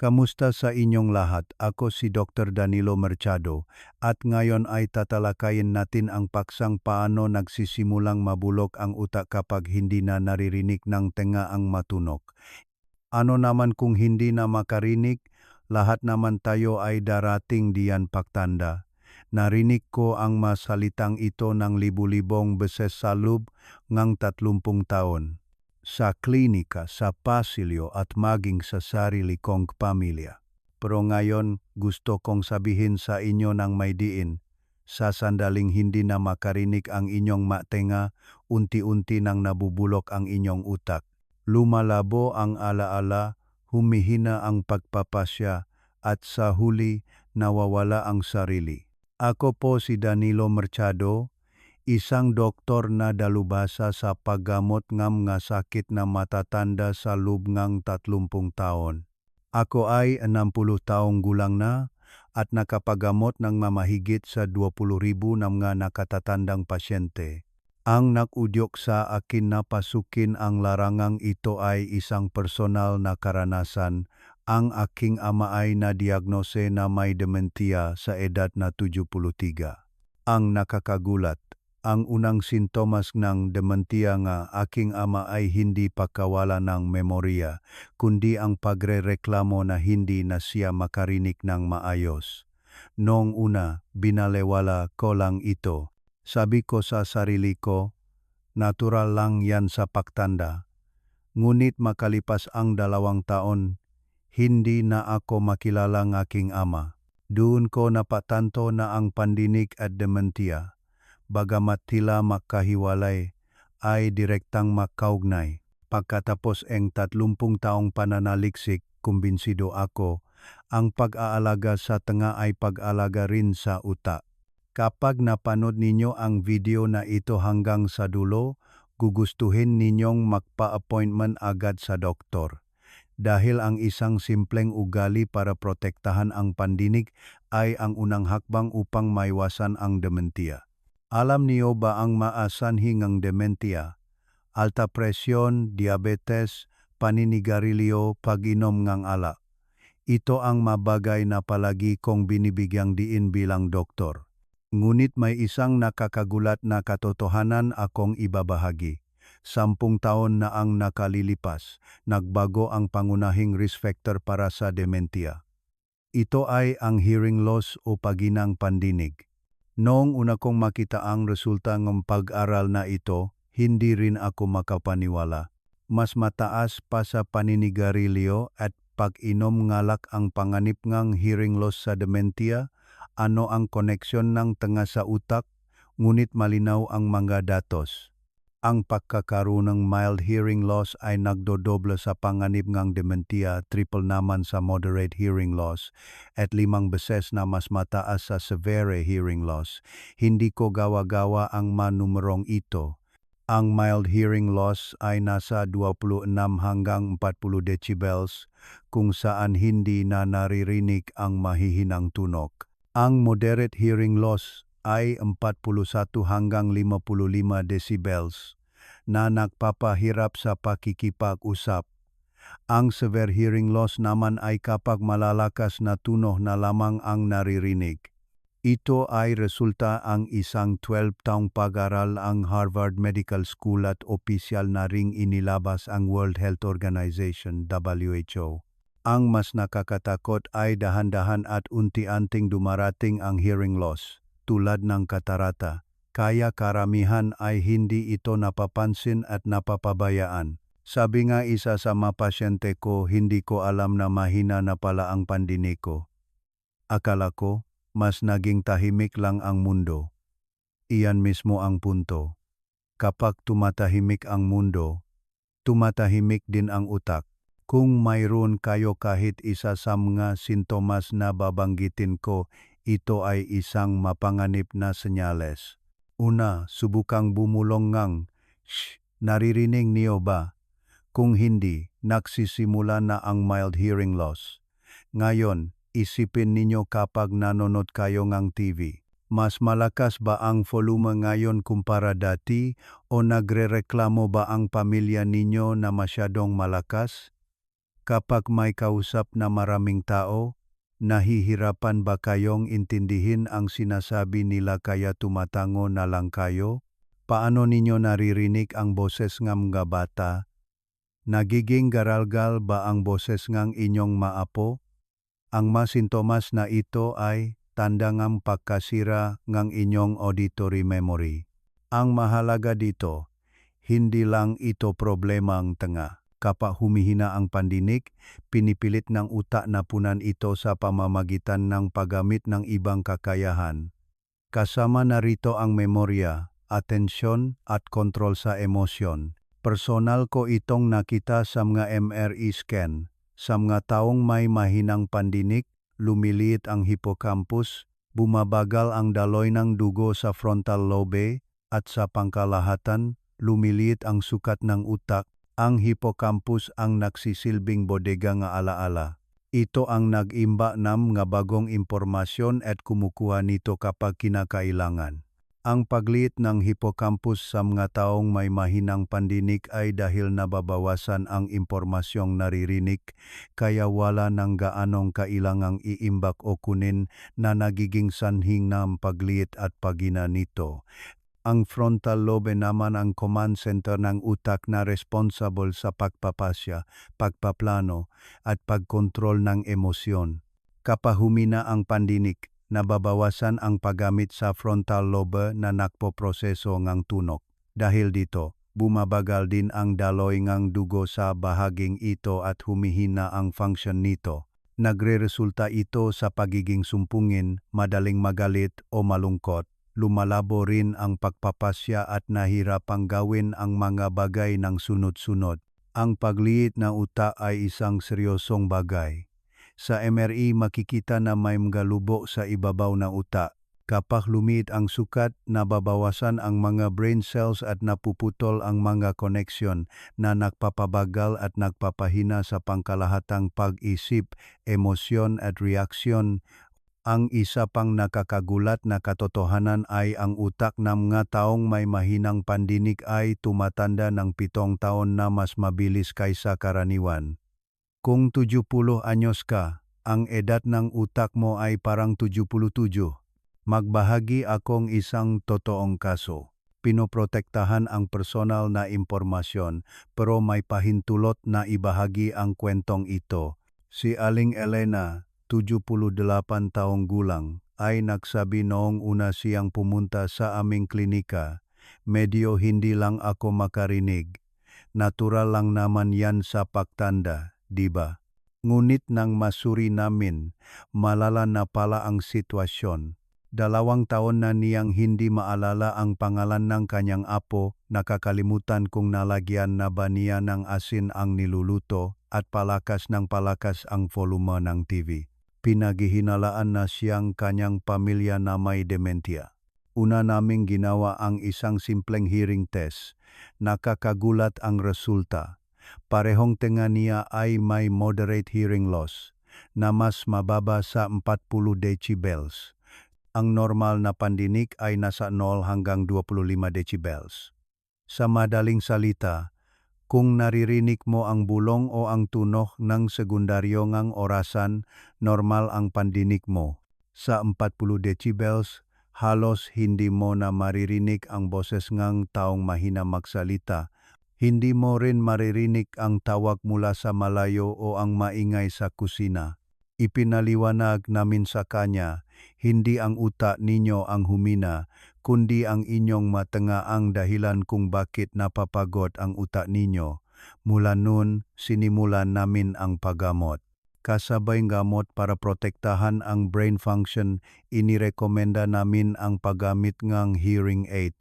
Kamusta sa inyong lahat? Ako si Dr. Danilo Mercado at ngayon ay tatalakayin natin ang paksang paano nagsisimulang mabulok ang utak kapag hindi na naririnig ng tenga ang matunog. Ano naman kung hindi na makarinig? Lahat naman tayo ay darating diyan pagtanda. Narinig ko ang masalitang ito ng libu-libong beses sa loob ng tatlumpung taon sa klinika, sa pasilyo at maging sa sarili kong pamilya. Pero ngayon gusto kong sabihin sa inyo ng may diin, sa sandaling hindi na makarinig ang inyong matenga, unti-unti nang nabubulok ang inyong utak. Lumalabo ang alaala, humihina ang pagpapasya, at sa huli nawawala ang sarili. Ako po si Danilo Mercado, isang doktor na dalubhasa sa paggamot ng mga sakit na matatanda sa loob ng 30 taon. Ako ay 60 taong gulang na at nakapagamot ng mamahigit sa 20,000 ng mga nakatatandang pasyente. Ang nakudyok sa akin na pasukin ang larangang ito ay isang personal na karanasan. Ang aking ama ay na-diagnose na may dementia sa edad na 73. Ang nakakagulat, ang unang sintomas ng dementia nga aking ama ay hindi pagkawala ng memorya, kundi ang pagrereklamo na hindi na siya makarinig ng maayos. Noong una, binalewala ko lang ito. Sabi ko sa sarili ko, natural lang yan sa pagtanda. Ngunit makalipas ang dalawang taon, hindi na ako makilala ng aking ama. Doon ko napatanto na ang pandinig at dementia bagamat tila makahiwalay, ay direktang makaugnay. Pagkatapos ang tatlumpung taong pananaliksik, kumbinsido ako, ang pag-aalaga sa tanga ay pag-alaga rin sa utak. Kapag napanood ninyo ang video na ito hanggang sa dulo, gugustuhin ninyong magpa-appointment agad sa doktor. Dahil ang isang simpleng ugali para protektahan ang pandinig ay ang unang hakbang upang maiwasan ang dementia. Alam niyo ba ang maasanhi ng dementia? Alta presyon, diabetes, paninigarilyo, pag-inom ng alak. Ito ang mabagay na palagi kong binibigyang diin bilang doktor. Ngunit may isang nakakagulat na katotohanan akong ibabahagi. Sampung taon na ang nakalilipas, nagbago ang pangunahing risk factor para sa dementia. Ito ay ang hearing loss o paginang pandinig. Noong una kong makita ang resulta ng pag-aral na ito, hindi rin ako makapaniwala. Mas mataas pa sa paninigarilyo at pag-inom ngalak ang panganib ng hearing loss sa dementia, ano ang koneksyon ng tanga sa utak, ngunit malinaw ang mga datos ang pagkakaroon ng mild hearing loss ay nagdodoble sa panganib ng dementia, triple naman sa moderate hearing loss, at limang beses na mas mataas sa severe hearing loss. Hindi ko gawa-gawa ang manumerong ito. Ang mild hearing loss ay nasa 26 hanggang 40 decibels kung saan hindi na naririnig ang mahihinang tunog. Ang moderate hearing loss ay 41 hanggang 55 decibels na nagpapahirap sa pakikipag-usap. Ang severe hearing loss naman ay kapag malalakas na tunog na lamang ang naririnig. Ito ay resulta ang isang 12 taong pag-aral ang Harvard Medical School at opisyal na ring inilabas ang World Health Organization WHO. Ang mas nakakatakot ay dahan-dahan at unti-anting dumarating ang hearing loss, tulad ng katarata, kaya karamihan ay hindi ito napapansin at napapabayaan. Sabi nga isa sa mga pasyente ko, hindi ko alam na mahina na pala ang pandinig ko. Akala ko, mas naging tahimik lang ang mundo. Iyan mismo ang punto. Kapag tumatahimik ang mundo, tumatahimik din ang utak. Kung mayroon kayo kahit isa sa mga sintomas na babanggitin ko, ito ay isang mapanganib na senyales. Una, subukang bumulong ngang, Shh, naririnig niyo ba? Kung hindi, nagsisimula na ang mild hearing loss. Ngayon, isipin ninyo kapag nanonood kayo ng TV. Mas malakas ba ang volume ngayon kumpara dati o nagrereklamo ba ang pamilya ninyo na masyadong malakas? Kapag may kausap na maraming tao, nahihirapan ba kayong intindihin ang sinasabi nila kaya tumatango na lang kayo? Paano ninyo naririnig ang boses ng mga bata? Nagiging garalgal ba ang boses ng inyong maapo? Ang mga sintomas na ito ay tanda ng pagkasira ng inyong auditory memory. Ang mahalaga dito, hindi lang ito problema ang tanga. Kapag humihina ang pandinig, pinipilit ng utak na punan ito sa pamamagitan ng paggamit ng ibang kakayahan. Kasama na rito ang memorya, atensyon at kontrol sa emosyon. Personal ko itong nakita sa mga MRI scan. Sa mga taong may mahinang pandinig, lumiliit ang hippocampus, bumabagal ang daloy ng dugo sa frontal lobe, at sa pangkalahatan, lumiliit ang sukat ng utak. Ang hippocampus ang nagsisilbing bodega nga alaala. Ito ang nag-imba ng nga bagong impormasyon at kumukuha nito kapag kinakailangan. Ang pagliit ng hippocampus sa mga taong may mahinang pandinig ay dahil nababawasan ang impormasyong naririnig kaya wala nang gaanong kailangang iimbak o kunin na nagiging sanhing ng pagliit at pagina nito. Ang frontal lobe naman ang command center ng utak na responsible sa pagpapasya, pagpaplano at pagkontrol ng emosyon. Kapag humina ang pandinig, nababawasan ang paggamit sa frontal lobe na nakpoproseso ng tunok. Dahil dito, bumabagal din ang daloy ng dugo sa bahaging ito at humihina ang function nito. Nagre-resulta ito sa pagiging sumpungin, madaling magalit o malungkot lumalabo rin ang pagpapasya at nahirapang gawin ang mga bagay ng sunod-sunod. Ang pagliit na uta ay isang seryosong bagay. Sa MRI makikita na may mga lubo sa ibabaw ng uta. Kapag lumiit ang sukat, nababawasan ang mga brain cells at napuputol ang mga koneksyon na nagpapabagal at nagpapahina sa pangkalahatang pag-isip, emosyon at reaksyon ang isa pang nakakagulat na katotohanan ay ang utak ng mga taong may mahinang pandinig ay tumatanda ng pitong taon na mas mabilis kaysa karaniwan. Kung 70 anyos ka, ang edad ng utak mo ay parang 77. Magbahagi akong isang totoong kaso. Pinoprotektahan ang personal na impormasyon pero may pahintulot na ibahagi ang kwentong ito. Si Aling Elena, 78 taong gulang, ay nagsabi noong una siyang pumunta sa aming klinika, medyo hindi lang ako makarinig. Natural lang naman yan sa pagtanda, di ba? Ngunit nang masuri namin, malala na pala ang sitwasyon. Dalawang taon na niyang hindi maalala ang pangalan ng kanyang apo, nakakalimutan kung nalagyan na ba niya ng asin ang niluluto at palakas ng palakas ang volume ng TV pinaghihinalaan na siyang kanyang pamilya na may dementia. Una naming ginawa ang isang simpleng hearing test. Nakakagulat ang resulta. Parehong tenga niya ay may moderate hearing loss na mas mababa sa 40 decibels. Ang normal na pandinig ay nasa 0 hanggang 25 decibels. Sa madaling salita, kung naririnig mo ang bulong o ang tunog ng sekundaryo ngang orasan, normal ang pandinig mo. Sa 40 decibels, halos hindi mo na maririnig ang boses ngang taong mahina magsalita. Hindi mo rin maririnig ang tawag mula sa malayo o ang maingay sa kusina. Ipinaliwanag namin sa kanya, hindi ang utak ninyo ang humina, kundi ang inyong matanga ang dahilan kung bakit napapagod ang utak ninyo. Mula noon, sinimulan namin ang paggamot. Kasabay gamot para protektahan ang brain function, inirekomenda namin ang paggamit ng hearing aid.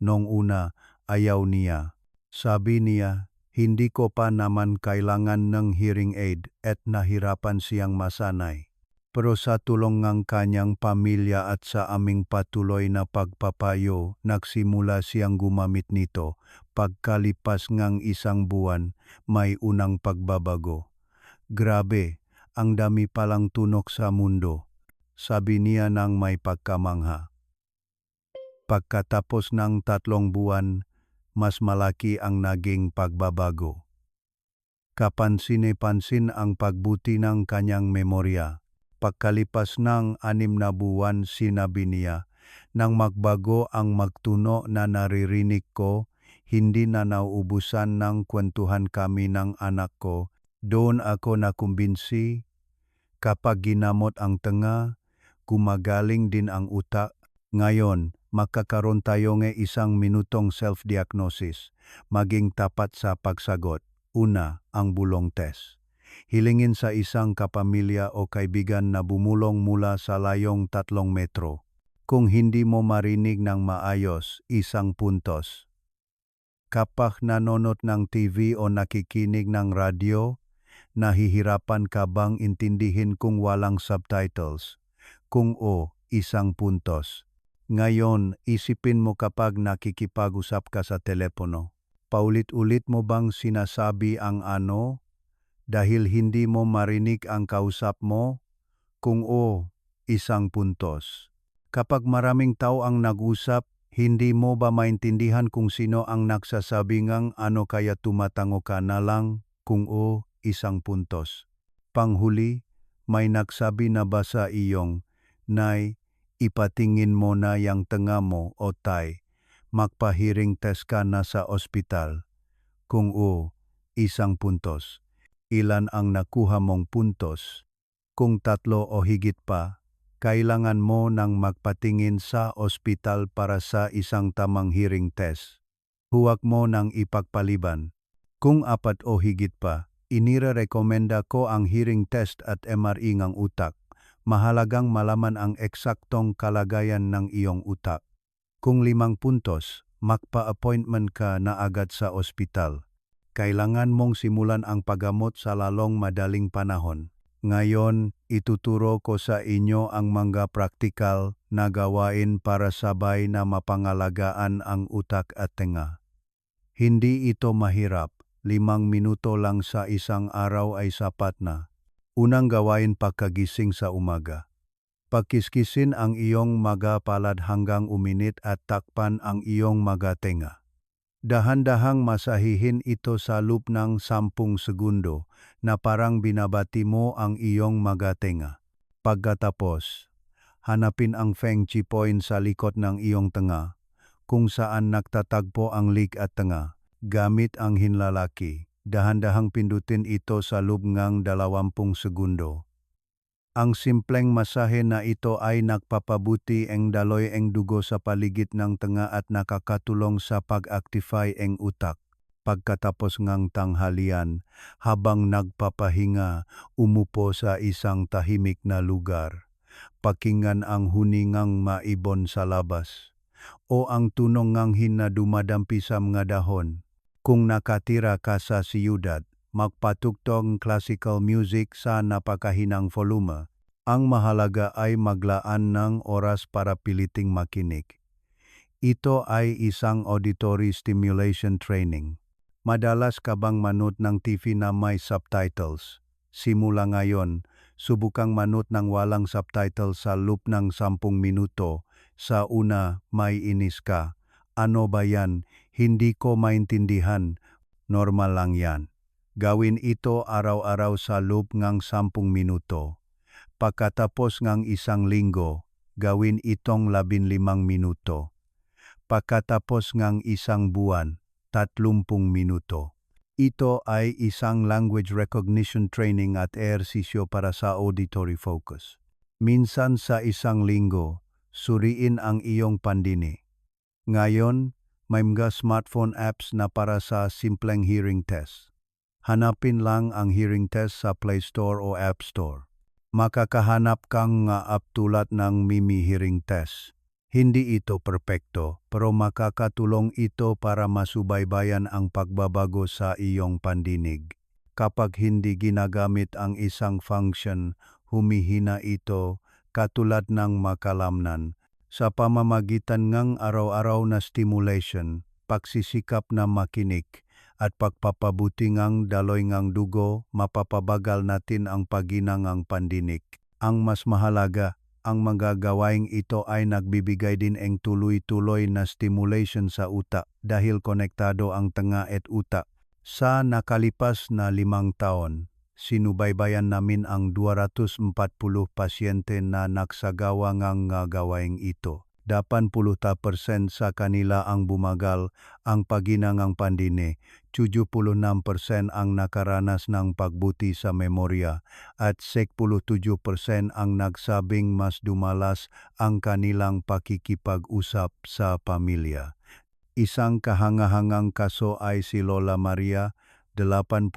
Nung una, ayaw niya. Sabi niya, hindi ko pa naman kailangan ng hearing aid at nahirapan siyang masanay pero sa tulong ng kanyang pamilya at sa aming patuloy na pagpapayo, nagsimula siyang gumamit nito. Pagkalipas ng isang buwan, may unang pagbabago. Grabe, ang dami palang tunok sa mundo, sabi niya nang may pagkamangha. Pagkatapos ng tatlong buwan, mas malaki ang naging pagbabago. Kapansine-pansin ang pagbuti ng kanyang memorya. Pagkalipas ng anim na buwan sinabi niya, nang magbago ang magtuno na naririnig ko, hindi na nauubusan ng kwentuhan kami ng anak ko. Doon ako nakumbinsi, kapag ginamot ang tenga, gumagaling din ang utak. Ngayon, magkakaroon tayo ng isang minutong self-diagnosis, maging tapat sa pagsagot. Una, ang bulong test. Hilingin sa isang kapamilya o kaibigan na bumulong mula sa layong tatlong metro. Kung hindi mo marinig ng maayos, isang puntos. Kapag nanonood ng TV o nakikinig ng radyo, nahihirapan ka bang intindihin kung walang subtitles? Kung o, isang puntos. Ngayon, isipin mo kapag nakikipag-usap ka sa telepono. Paulit-ulit mo bang sinasabi ang ano? Dahil hindi mo marinig ang kausap mo? Kung o, isang puntos. Kapag maraming tao ang nag-usap, hindi mo ba maintindihan kung sino ang nagsasabi ngang ano kaya tumatango ka na lang? Kung o, isang puntos. Panghuli, may nagsabi na ba sa iyong, Nay, ipatingin mo na yang tenga mo o tay, magpahiring test ka na sa ospital. Kung o, isang puntos. Ilan ang nakuha mong puntos? Kung tatlo o higit pa, kailangan mo nang magpatingin sa ospital para sa isang tamang hearing test. Huwag mo nang ipagpaliban. Kung apat o higit pa, inire-rekomenda ko ang hearing test at MRI ng utak. Mahalagang malaman ang eksaktong kalagayan ng iyong utak. Kung limang puntos, magpa-appointment ka na agad sa ospital. Kailangan mong simulan ang paggamot sa lalong madaling panahon. Ngayon, ituturo ko sa inyo ang mga praktikal na gawain para sabay na mapangalagaan ang utak at tenga. Hindi ito mahirap, limang minuto lang sa isang araw ay sapat na. Unang gawain pagkagising sa umaga. Pagkiskisin ang iyong maga palad hanggang uminit at takpan ang iyong maga tenga. Dahan-dahang masahihin ito sa loop ng sampung segundo na parang binabati mo ang iyong magatenga. Pagkatapos, hanapin ang Feng Chi point sa likod ng iyong tenga kung saan nagtatagpo ang lig at tenga. Gamit ang hinlalaki, dahan-dahang pindutin ito sa loob ng dalawampung segundo. Ang simpleng masahe na ito ay nagpapabuti ang daloy ang dugo sa paligid ng tenga at nakakatulong sa pag-actify ang utak. Pagkatapos ngang tanghalian, habang nagpapahinga, umupo sa isang tahimik na lugar. Pakingan ang huningang maibon sa labas o ang tunong nganghin na dumadampi sa mga dahon. Kung nakatira ka sa siyudad, magpatugtog classical music sa napakahinang volume. Ang mahalaga ay maglaan ng oras para piliting makinig. Ito ay isang auditory stimulation training. Madalas ka bang manood ng TV na may subtitles? Simula ngayon, subukang manood ng walang subtitles sa loop ng 10 minuto. Sa una, may inis ka. Ano ba yan? Hindi ko maintindihan. Normal lang yan. Gawin ito araw-araw sa loob ng 10 minuto. Pagkatapos ng isang linggo, gawin itong 15 minuto. Pagkatapos ng isang buwan, 30 minuto. Ito ay isang language recognition training at ehersisyo para sa auditory focus. Minsan sa isang linggo, suriin ang iyong pandini. Ngayon, may mga smartphone apps na para sa simpleng hearing test. Hanapin lang ang hearing test sa Play Store o App Store. Makakahanap kang nga app tulad ng Mimi Hearing Test. Hindi ito perpekto, pero makakatulong ito para masubaybayan ang pagbabago sa iyong pandinig. Kapag hindi ginagamit ang isang function, humihina ito katulad ng makalamnan. Sa pamamagitan ng araw-araw na stimulation, pagsisikap na makinig, at pagpapabuti ngang daloy ngang dugo, mapapabagal natin ang paginang ang pandinig. Ang mas mahalaga, ang magagawaing ito ay nagbibigay din ang tuloy-tuloy na stimulation sa utak dahil konektado ang tanga at utak. Sa nakalipas na limang taon, sinubaybayan namin ang 240 pasyente na nagsagawa ng nga gawaing ito. 80% sa kanila ang bumagal ang paginangang pandine, 76% ang nakaranas ng pagbuti sa memorya at 67% ang nagsabing mas dumalas ang kanilang pakikipag-usap sa pamilya. Isang kahangahangang kaso ay si Lola Maria, 82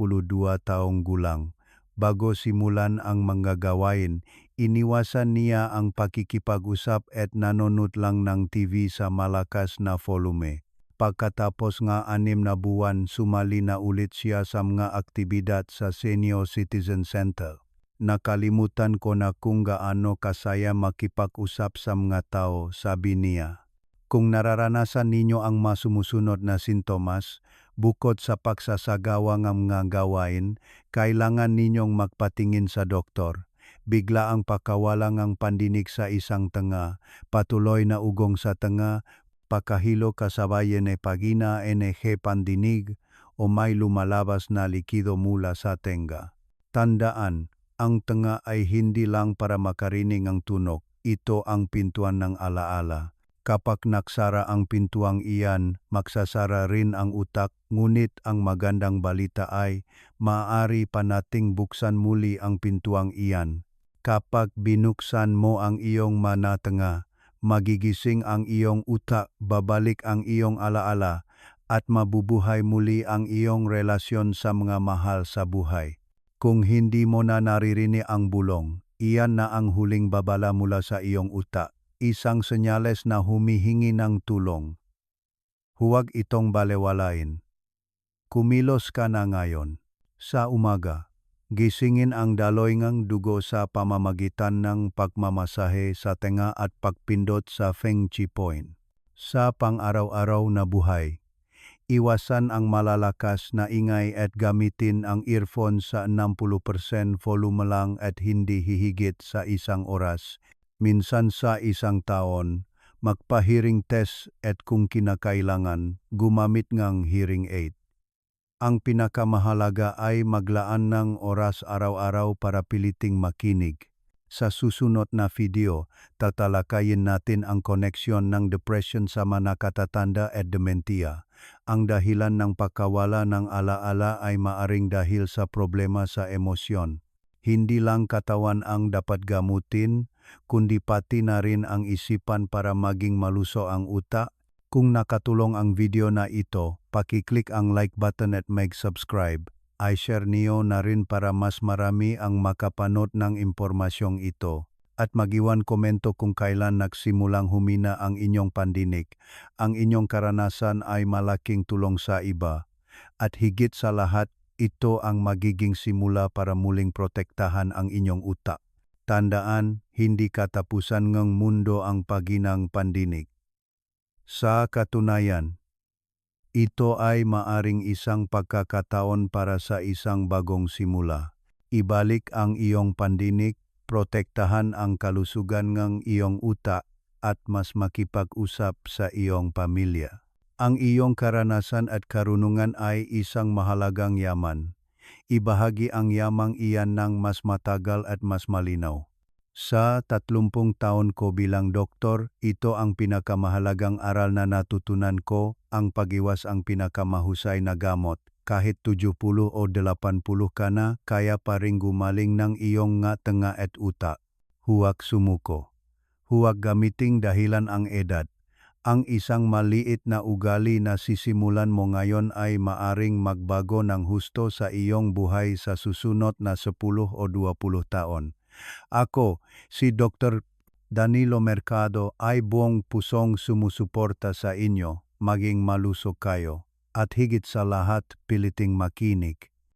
taong gulang. Bago simulan ang mga gawain, iniwasan niya ang pakikipag-usap at nanonood lang ng TV sa malakas na volume. Pagkatapos nga anim na buwan, sumali na ulit siya sa mga aktibidad sa Senior Citizen Center. Nakalimutan ko na kung gaano kasaya makipag-usap sa mga tao, sabi niya. Kung nararanasan ninyo ang masumusunod na sintomas, bukod sa pagsasagawa ng mga gawain, kailangan ninyong magpatingin sa doktor. Bigla ang pakawala ng pandinig sa isang tanga, patuloy na ugong sa tanga, pakahilo kasabayan e pagina NG pandinig, o may lumalabas na likido mula sa tenga. Tandaan, ang tanga ay hindi lang para makarinig ang tunog, ito ang pintuan ng alaala. Kapag naksara ang pintuang iyan, magsasara rin ang utak, ngunit ang magandang balita ay maaari pa nating buksan muli ang pintuang iyan. Kapag binuksan mo ang iyong manatanga, magigising ang iyong utak, babalik ang iyong alaala, at mabubuhay muli ang iyong relasyon sa mga mahal sa buhay. Kung hindi mo na naririnig ang bulong, iyan na ang huling babala mula sa iyong utak isang senyales na humihingi ng tulong. Huwag itong balewalain. Kumilos ka na ngayon. Sa umaga, gisingin ang daloy ng dugo sa pamamagitan ng pagmamasahe sa tenga at pagpindot sa Feng Chi Point. Sa pang-araw-araw na buhay, iwasan ang malalakas na ingay at gamitin ang earphone sa 60% volume lang at hindi hihigit sa isang oras minsan sa isang taon, magpa-hearing test at kung kinakailangan, gumamit ng hearing aid. Ang pinakamahalaga ay maglaan ng oras araw-araw para piliting makinig. Sa susunod na video, tatalakayin natin ang koneksyon ng depression sa manakatatanda at dementia. Ang dahilan ng pagkawala ng alaala ay maaring dahil sa problema sa emosyon. Hindi lang katawan ang dapat gamutin, kundi pati na rin ang isipan para maging maluso ang utak. Kung nakatulong ang video na ito, pakiclick ang like button at mag-subscribe. I share niyo na rin para mas marami ang makapanood ng impormasyong ito. At magiwan komento kung kailan nagsimulang humina ang inyong pandinig. Ang inyong karanasan ay malaking tulong sa iba. At higit sa lahat, ito ang magiging simula para muling protektahan ang inyong utak. Tandaan, hindi katapusan ng mundo ang paginang pandinig. Sa katunayan, ito ay maaring isang pagkakataon para sa isang bagong simula. Ibalik ang iyong pandinig, protektahan ang kalusugan ng iyong utak at mas makipag-usap sa iyong pamilya. Ang iyong karanasan at karunungan ay isang mahalagang yaman ibahagi ang yamang iyan ng mas matagal at mas malinaw. Sa 30 taon ko bilang doktor, ito ang pinakamahalagang aral na natutunan ko, ang pagiwas ang pinakamahusay na gamot. Kahit 70 o 80 ka na, kaya pa rin gumaling ng iyong nga tenga at utak. Huwag sumuko. Huwag gamiting dahilan ang edad ang isang maliit na ugali na sisimulan mo ngayon ay maaring magbago ng husto sa iyong buhay sa susunod na 10 o 20 taon. Ako, si Dr. Danilo Mercado ay buong pusong sumusuporta sa inyo, maging malusog kayo, at higit sa lahat piliting makinig.